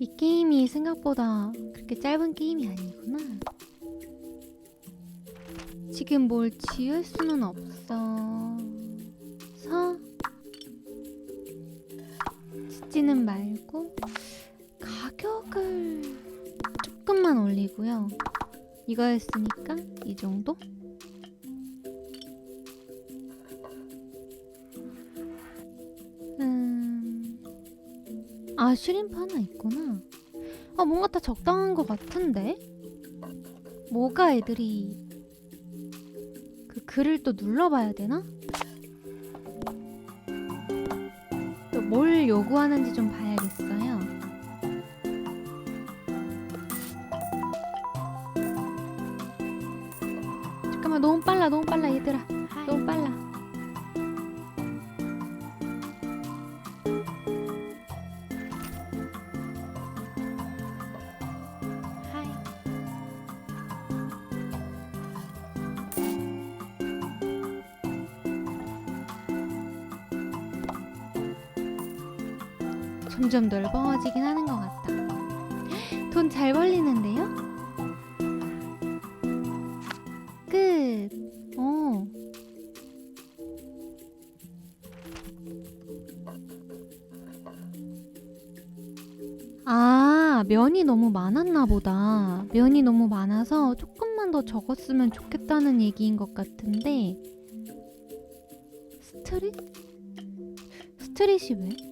이 게임이 생각보다 그렇게 짧은 게임이 아니구나. 지금 뭘 지을 수는 없어. 서 짓지는 말고 가격을 조금만 올리고요. 이거였으니까 이 정도? 아 슈림프 하나 있구나. 아 뭔가 다 적당한 것 같은데? 뭐가 애들이 그 글을 또 눌러봐야 되나? 또 뭘 요구하는지 좀 봐야겠어요. 잠깐만 너무 빨라 너무 빨라 얘들아 점점 넓어지긴 하는 것 같다. 돈 잘 벌리는데요? 끝. 어. 아, 면이 너무 많았나 보다. 면이 너무 많아서 조금만 더 적었으면 좋겠다는 얘기인 것 같은데. 스트릿? 스트릿이 왜?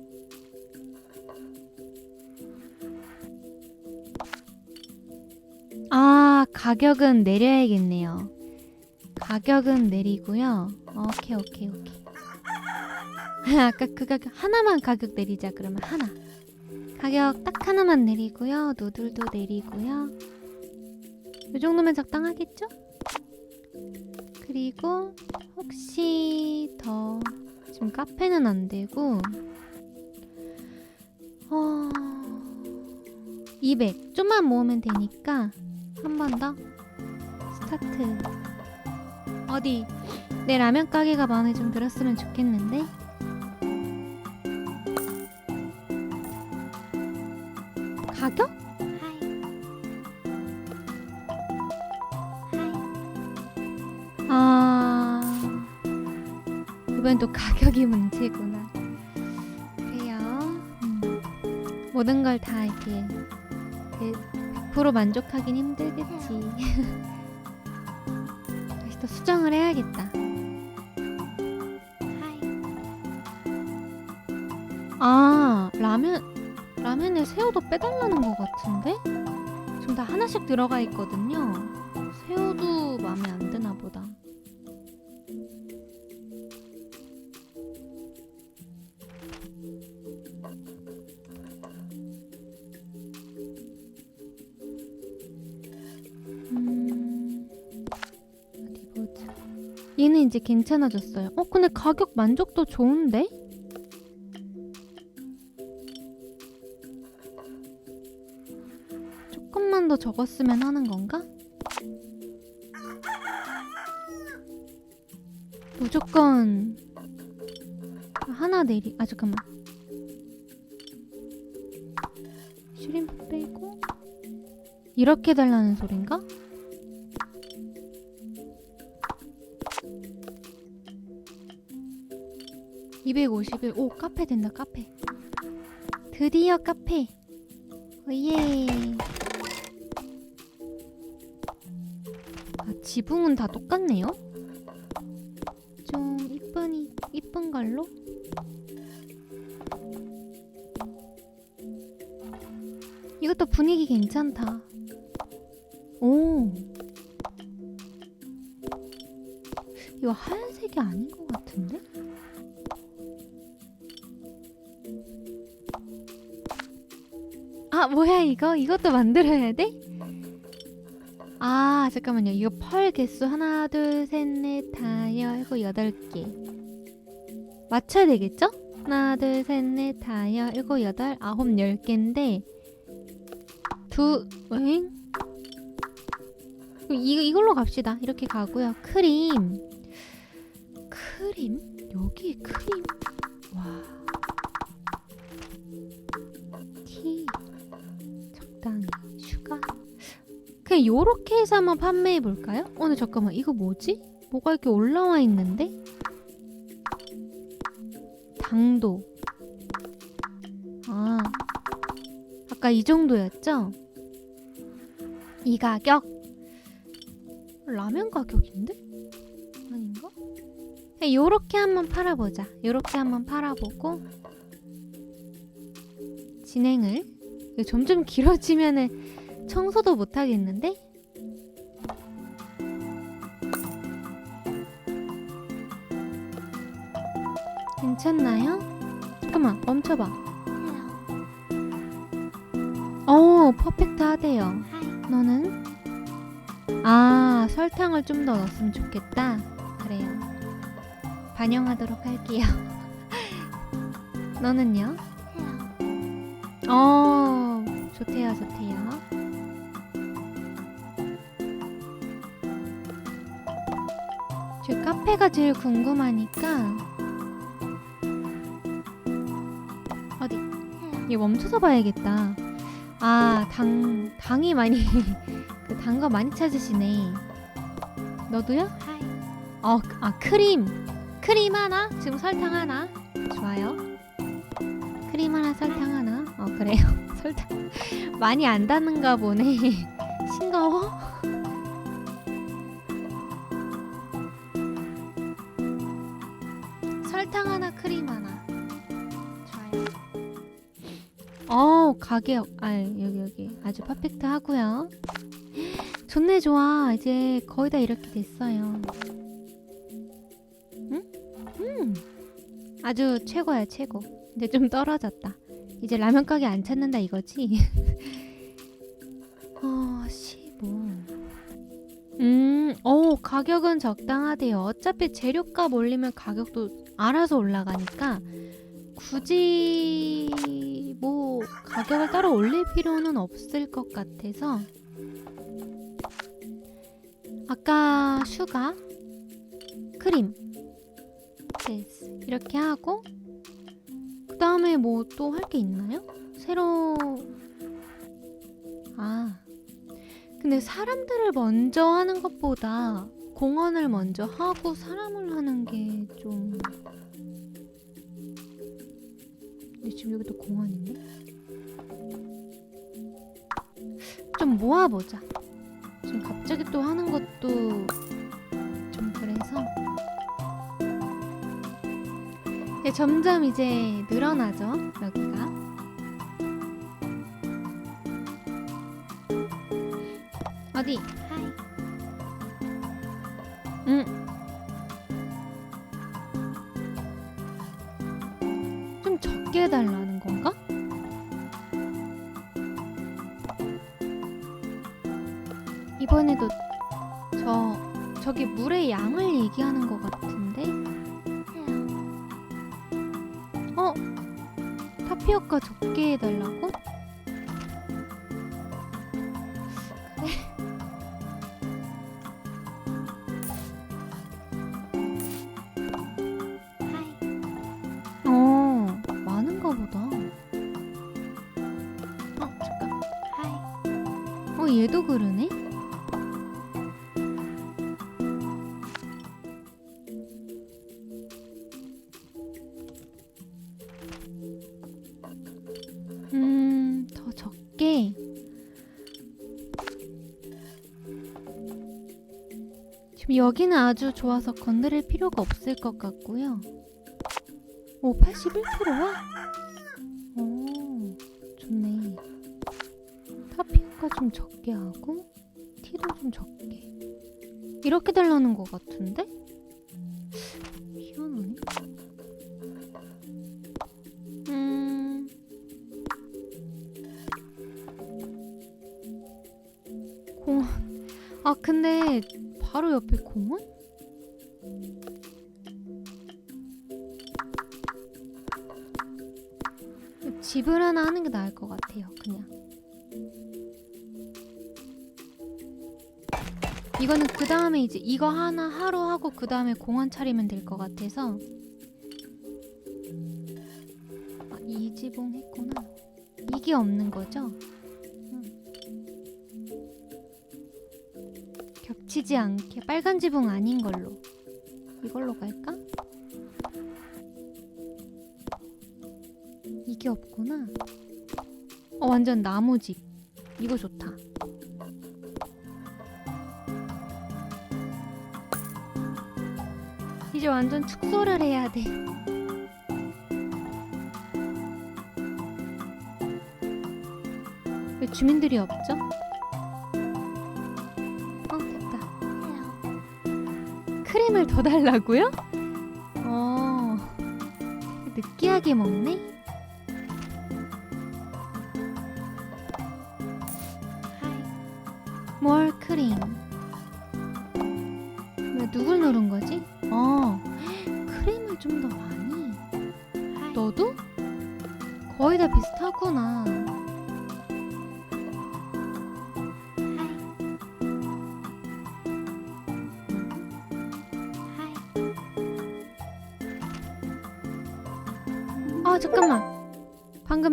아, 가격은 내려야겠네요. 가격은 내리고요. 오케이, 오케이, 오케이. 아까 그 가격 하나만 가격 내리자 그러면 하나. 가격 딱 하나만 내리고요. 노들도 내리고요. 이 정도면 적당하겠죠? 그리고 혹시 더 지금 카페는 안 되고 어 200. 좀만 모으면 되니까 한 번 더 스타트. 어디 내 라면 가게가 마음에 좀 들었으면 좋겠는데. 가격? 아 이번 또 가격이 문제구나. 그래요. 음. 모든 걸 다 이렇게 100% 만족하긴 힘들겠지. 다시 또 수정을 해야겠다. 아 라면 라면에 새우도 빼달라는 것 같은데? 지금 다 하나씩 들어가 있거든요. 새우도 마음에 안 얘는 이제 괜찮아졌어요. 어, 근데 가격 만족도 좋은데? 조금만 더 적었으면 하는 건가? 무조건 하나 내리 아 잠깐만 슈림프 빼고 이렇게 달라는 소린가? (251) 오 카페 된다 카페 드디어 카페 오예 아, 지붕은 다 똑같네요. 좀 이쁘니 이쁜 걸로. 이것도 분위기 괜찮다. 아 뭐야 이거? 이것도 만들어야 돼? 아 잠깐만요 이거 펄 개수 하나 둘 셋 넷 다여 일곱 여덟 개 맞춰야 되겠죠? 하나 둘 셋 넷 다여 일곱 여덟 아홉 열 개인데 두 응? 이, 이걸로 갑시다 이렇게 가고요 크림 크림? 여기에 크림? 와 그냥 요렇게 해서 한번 판매해 볼까요? 어, 근데 잠깐만 이거 뭐지? 뭐가 이렇게 올라와 있는데? 당도 아 아까 이 정도였죠? 이 가격 라면 가격인데? 아닌가? 요렇게 한번 팔아보자 요렇게 한번 팔아보고 진행을 점점 길어지면은 청소도 못 하겠는데? 괜찮나요? 잠깐만 멈춰봐. 오 퍼펙트 하대요. 너는? 아 설탕을 좀 더 넣었으면 좋겠다. 그래요. 반영하도록 할게요. 너는요? 어 좋대요 좋대요. 카페가 제일 궁금하니까 어디 이거 멈춰서 봐야겠다. 아, 당, 당이 많이, 그 단 거 많이 찾으시네. 너도요? 어, 아, 크림. 크림 하나? 지금 설탕 하나? 좋아요. 크림 하나, 설탕 하나? 어, 그래요. 설탕. 많이 안 닿는가 보네. 싱거워? 가격 아 여기 여기. 아주 퍼펙트 하고요. 좋네 좋아. 이제 거의 다 이렇게 됐어요. 응? 음. 아주 최고야 최고. 이제 좀 떨어졌다. 이제 라면 가게 안 찾는다 이거지? 어 15. 음, 어 가격은 적당하대요. 어차피 재료값 올리면 가격도 알아서 올라가니까 굳이 뭐 가격을 따로 올릴 필요는 없을 것 같아서 아까 슈가 크림 됐어 이렇게 하고 그 다음에 뭐 또 할 게 있나요? 새로 아 근데 사람들을 먼저 하는 것보다 공원을 먼저 하고 사람을 하는 게좀 근데 지금 여기도 공원인데? 좀 모아보자. 지금 갑자기 또 하는 것도 좀 그래서. 네, 점점 이제 늘어나죠, 여기가. 어디? 하이. 응. 해달라는 건가? 이번에도 저 저기 물의 양을 얘기하는 것 같은데? 어? 타피오카 적게 해달라고? 더 적게. 지금 여기는 아주 좋아서 건드릴 필요가 없을 것 같고요. 오, 81%야? 오, 좋네. 타피오카 좀 적게 하고, 티도 좀 적게. 이렇게 달라는 것 같은데? 아, 근데 바로 옆에 공원? 집을 하나 하는 게 나을 것 같아요. 그냥. 이거는 그 다음에 이제 이거 하나 하루 하고 그 다음에 공원 차리면 될 것 같아서. 아, 이지봉 했구나. 이게 없는 거죠? 겹치지 않게 빨간 지붕 아닌 걸로. 이걸로 갈까? 이게 없구나. 어 완전 나무집 이거 좋다. 이제 완전 축소를 해야 돼. 왜 주민들이 없죠? 크림을 더 달라고요? 어 느끼하게 먹네? 뭘 크림 왜 누굴 누른 거지? 어 크림을 좀 더 많이 너도? 거의 다 비슷하구나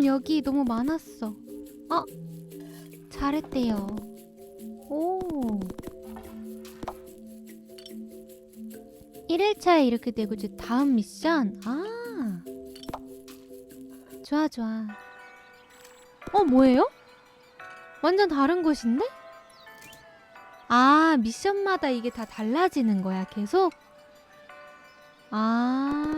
여기 너무 많았어. 어? 잘했대요. 오. 1일차에 이렇게 되고 이제 다음 미션. 아. 좋아 좋아. 어 뭐예요? 완전 다른 곳인데? 아 미션마다 이게 다 달라지는 거야 계속? 아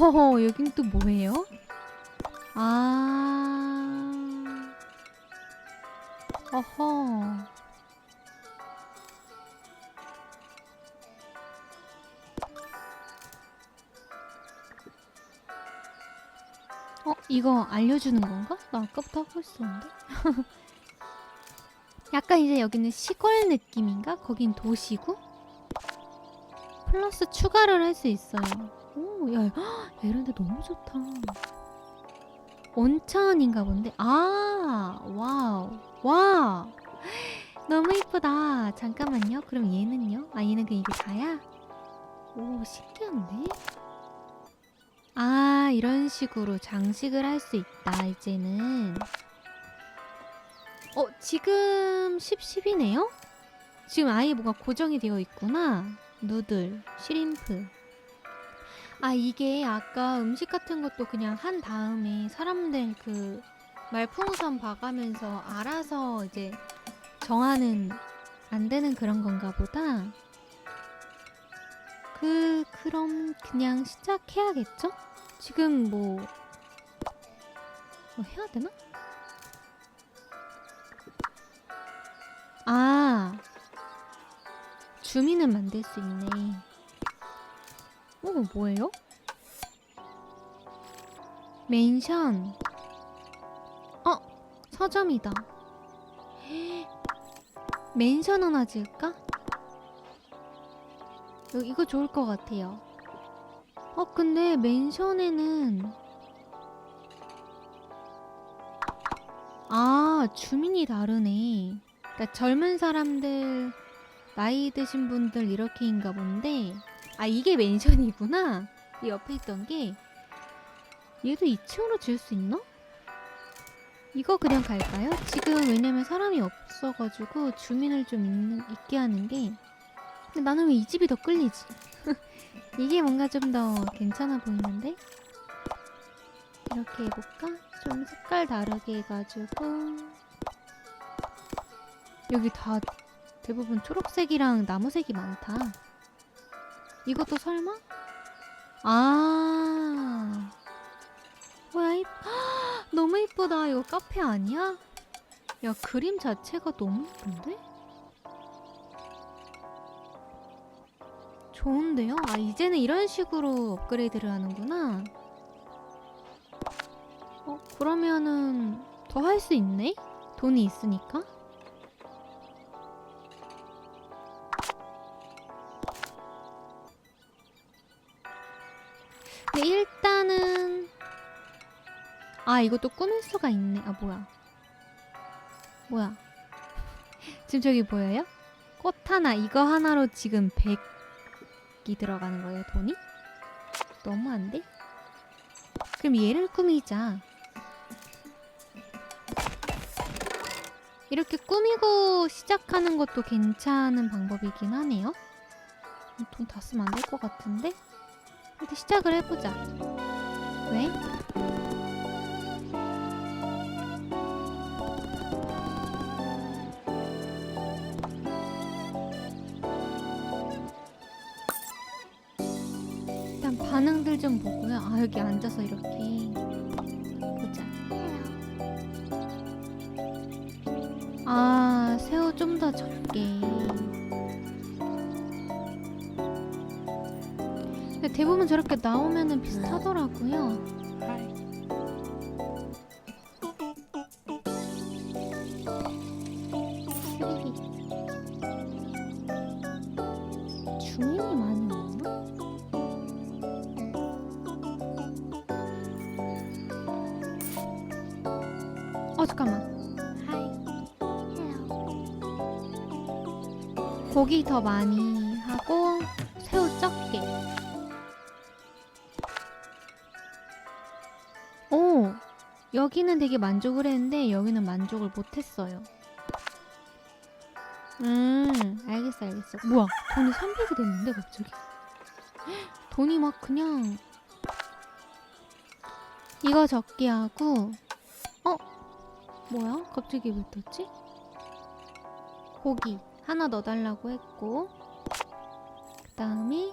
어허, 여긴 또 뭐예요? 아. 어허. 어, 이거 알려주는 건가? 나 아까부터 하고 있었는데. 약간 이제 여기는 시골 느낌인가? 거긴 도시고? 플러스 추가를 할 수 있어요. 오, 야, 헉, 야, 이런데 너무 좋다. 온천인가 본데. 아, 와우, 와, 너무 이쁘다. 잠깐만요. 그럼 얘는요? 아, 얘는 그냥 이게 다야? 오, 신기한데? 아, 이런 식으로 장식을 할 수 있다. 이제는. 어, 지금 10, 10이네요? 지금 아예 뭐가 고정이 되어 있구나. 누들, 시림프. 아 이게 아까 음식 같은 것도 그냥 한 다음에 사람들 그 말풍선 봐가면서 알아서 이제 정하는 안 되는 그런 건가 보다. 그 그럼 그냥 시작해야겠죠? 지금 뭐, 뭐 해야 되나? 아 주민은 만들 수 있네. 어, 뭐예요? 맨션. 어, 서점이다. 맨션 하나 지을까? 어, 이거 좋을 것 같아요. 어, 근데 맨션에는 아, 주민이 다르네. 그러니까 젊은 사람들, 나이 드신 분들 이렇게인가 본데 아 이게 맨션이구나 이 옆에 있던 게 얘도 2층으로 지을 수 있나? 이거 그냥 갈까요? 지금 왜냐면 사람이 없어가지고 주민을 좀 있는, 있게 하는 게 근데 나는 왜 이 집이 더 끌리지? 이게 뭔가 좀 더 괜찮아 보이는데? 이렇게 해볼까? 좀 색깔 다르게 해가지고 여기 다 대부분 초록색이랑 나무색이 많다 이것도 설마? 아. 뭐야, 이 너무 이쁘다. 이거 카페 아니야? 야, 그림 자체가 너무 이쁜데? 좋은데요? 아, 이제는 이런 식으로 업그레이드를 하는구나. 어, 그러면은 더 할 수 있네? 돈이 있으니까? 근데 일단은 아 이것도 꾸밀 수가 있네 아 뭐야 뭐야 지금 저기 보여요? 꽃 하나 이거 하나로 지금 100이 들어가는 거예요 돈이? 너무한데? 그럼 얘를 꾸미자. 이렇게 꾸미고 시작하는 것도 괜찮은 방법이긴 하네요. 돈 다 쓰면 안 될 것 같은데? 일단 시작을 해보자. 왜? 일단 반응들 좀 보고요. 아 여기 앉아서 이렇게. 아 새우 좀 더 적게. 대부분 저렇게 나오면은 비슷하더라고요. 주민이 많이 없나? 어 잠깐만. 고기 더 많이 여기는 되게 만족을 했는데 여기는 만족을 못했어요. 음 알겠어 알겠어. 뭐야 돈이 300이 됐는데 갑자기? 헉, 돈이 막 그냥 이거 적게 하고 어 뭐야 갑자기 왜 떴지? 고기 하나 넣어달라고 했고 그 다음에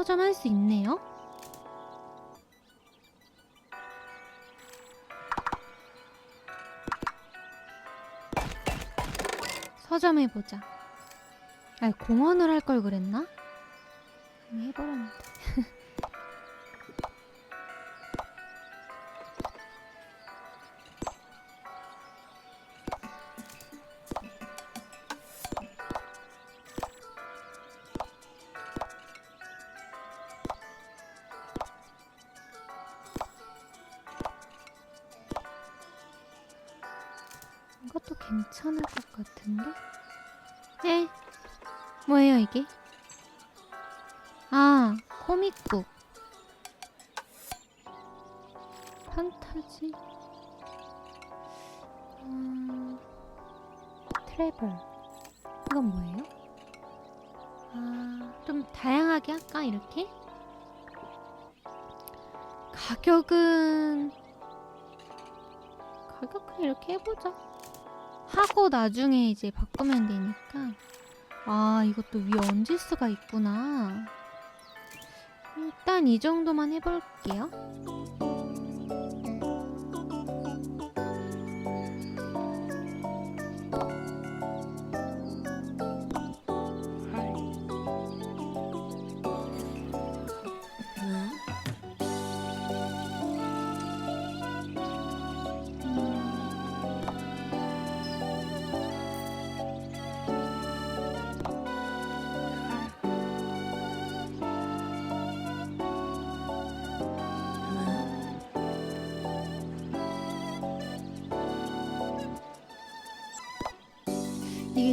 서점 할 수 있네요. 서점 해보자. 아 공원을 할 걸 그랬나? 이미 해버렸는데 북. 판타지. 음, 트래블. 이건 뭐예요? 아, 좀 다양하게 할까, 이렇게? 가격은 가격은 이렇게 해보자. 하고 나중에 이제 바꾸면 되니까. 아, 이것도 위에 얹을 수가 있구나. 일단 이 정도만 해볼게요.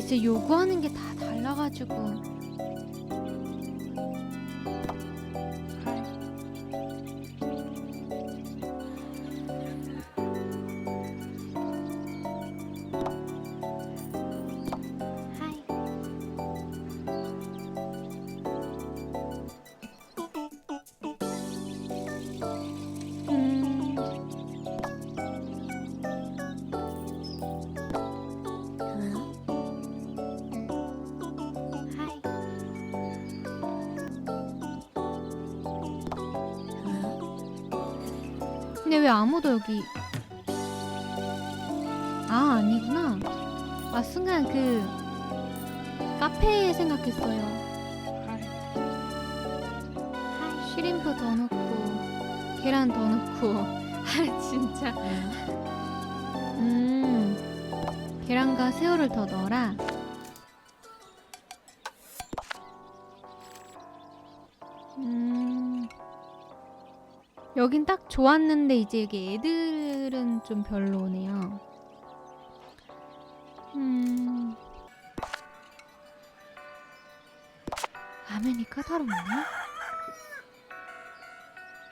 진짜 요구하는 게 근데 왜 아무도 여기? 아 아니구나. 아 순간 그 카페 생각했어요. 쉬림프 더 넣고 계란 더 넣고. 아 진짜. 음. 계란과 새우를 더 넣어라 여긴 딱 좋았는데 이제 이게 애들은 좀 별로네요. 음. 라면이 까다롭네.